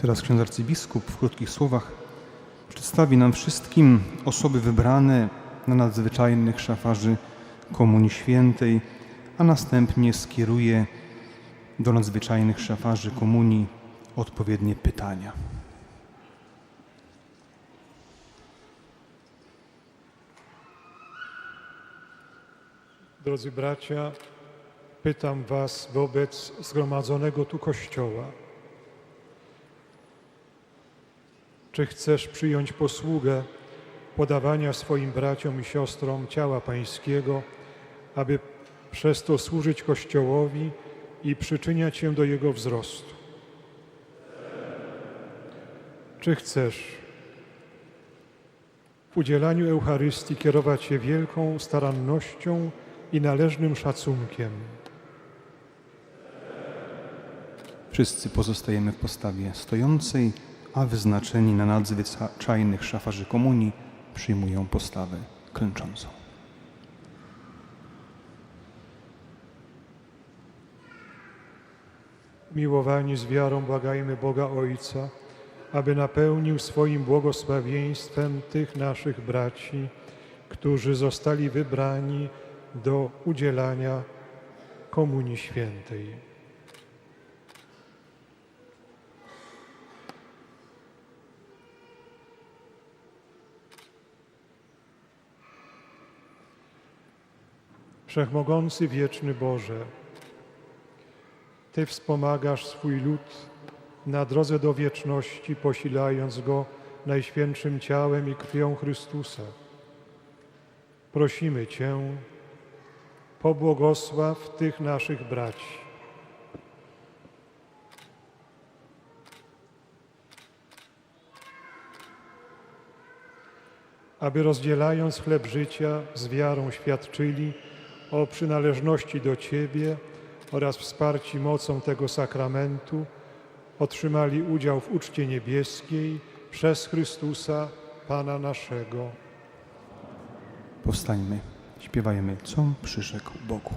Teraz ksiądz arcybiskup w krótkich słowach przedstawi nam wszystkim osoby wybrane na nadzwyczajnych szafarzy Komunii Świętej, a następnie skieruje do nadzwyczajnych szafarzy Komunii odpowiednie pytania. Drodzy bracia, pytam Was wobec zgromadzonego tu Kościoła. Czy chcesz przyjąć posługę podawania swoim braciom i siostrom ciała Pańskiego, aby przez to służyć Kościołowi i przyczyniać się do jego wzrostu? Czy chcesz w udzielaniu Eucharystii kierować się wielką starannością i należnym szacunkiem? Wszyscy pozostajemy w postawie stojącej, a wyznaczeni na nadzwyczajnych szafarzy Komunii przyjmują postawę klęczącą. Miłowani z wiarą błagajmy Boga Ojca, aby napełnił swoim błogosławieństwem tych naszych braci, którzy zostali wybrani do udzielania Komunii Świętej. Wszechmogący wieczny Boże, Ty wspomagasz swój lud na drodze do wieczności, posilając go najświętszym ciałem i krwią Chrystusa. Prosimy Cię, pobłogosław tych naszych braci. Aby rozdzielając chleb życia z wiarą świadczyli o przynależności do Ciebie oraz wsparci mocą tego sakramentu, otrzymali udział w uczcie niebieskiej przez Chrystusa, Pana naszego. Powstańmy, śpiewajmy, co przyrzekł Bogu.